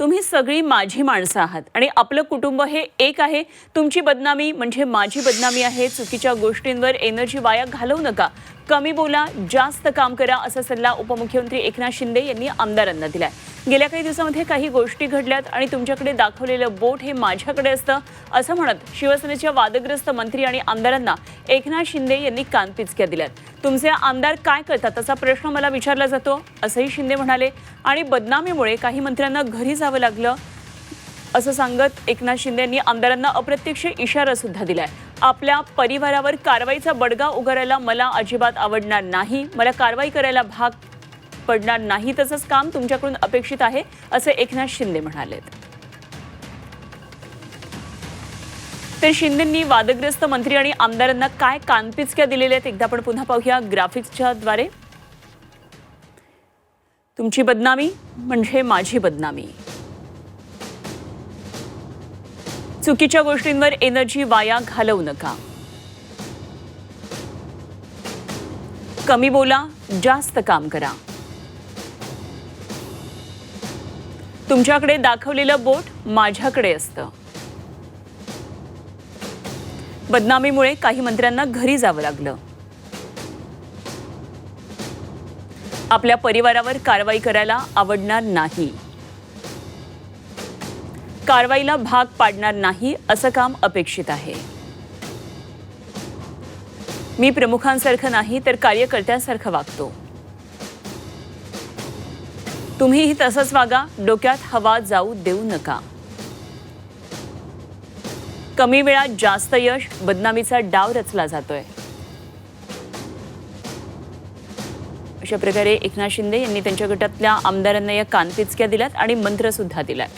तुम्ही सगळी माझी माणसं आहात आणि आपलं कुटुंब हे एक आहे. तुमची बदनामी म्हणजे माझी बदनामी आहे. चुकीच्या गोष्टींवर एनर्जी वाया घालवू नका. कमी बोला जास्त काम करा असा सल्ला उपमुख्यमंत्री एकनाथ शिंदे यांनी आमदारांना दिलाय. गेल्या काही दिवसामध्ये काही गोष्टी घडल्यात आणि तुमच्याकडे दाखवलेलं बोट हे माझ्याकडे असतं असं म्हणत शिवसेनेच्या वादग्रस्त मंत्री आणि आमदारांना एकनाथ शिंदे यांनी कानपिचक्या दिल्यात. तुमचे आमदार काय करतात असा प्रश्न मला विचारला जातो असंही शिंदे म्हणाले. आणि बदनामीमुळे काही मंत्र्यांना घरी जावं लागलं असं सांगत एकनाथ शिंदे यांनी आमदारांना अप्रत्यक्ष इशारा सुद्धा दिलाय. आपल्या परिवारावर कारवाईचा बडगा उगारायला मला अजिबात आवडणार नाही. मला कारवाई करायला भाग पडणार नाही तसंच काम तुमच्याकडून अपेक्षित आहे असे एकनाथ शिंदे म्हणालेत. तर शिंदेंनी वादग्रस्त मंत्री आणि आमदारांना काय कानपिचक्या दिलेल्या आहेत एकदा आपण पुन्हा पाहूया ग्राफिक्सच्या द्वारे. तुमची बदनामी म्हणजे माझी बदनामी. चुकीच्या गोष्टींवर एनर्जी वाया घालवू नका. कमी बोला जास्त काम करा. तुमच्याकडे दाखवलेलं बोट माझ्याकडे असतं. बदनामीमुळे काही मंत्र्यांना घरी जावं लागलं. आपल्या परिवारावर कारवाई करायला आवडणार नाही. कारवाईला भाग पाडणार नाही असं काम अपेक्षित आहे. मी प्रमुखांसारखं नाही तर कार्यकर्त्यांसारखं वागतो. तुम्हीही तसंच वागा डोक्यात हवा जाऊ देऊ नका. कमी वेळात जास्त यश बदनामीचा डाव रचला जातोय. अशा प्रकारे एकनाथ शिंदे यांनी त्यांच्या गटातल्या आमदारांना या कानपिचक्या दिल्यात आणि मंत्र सुद्धा दिलाय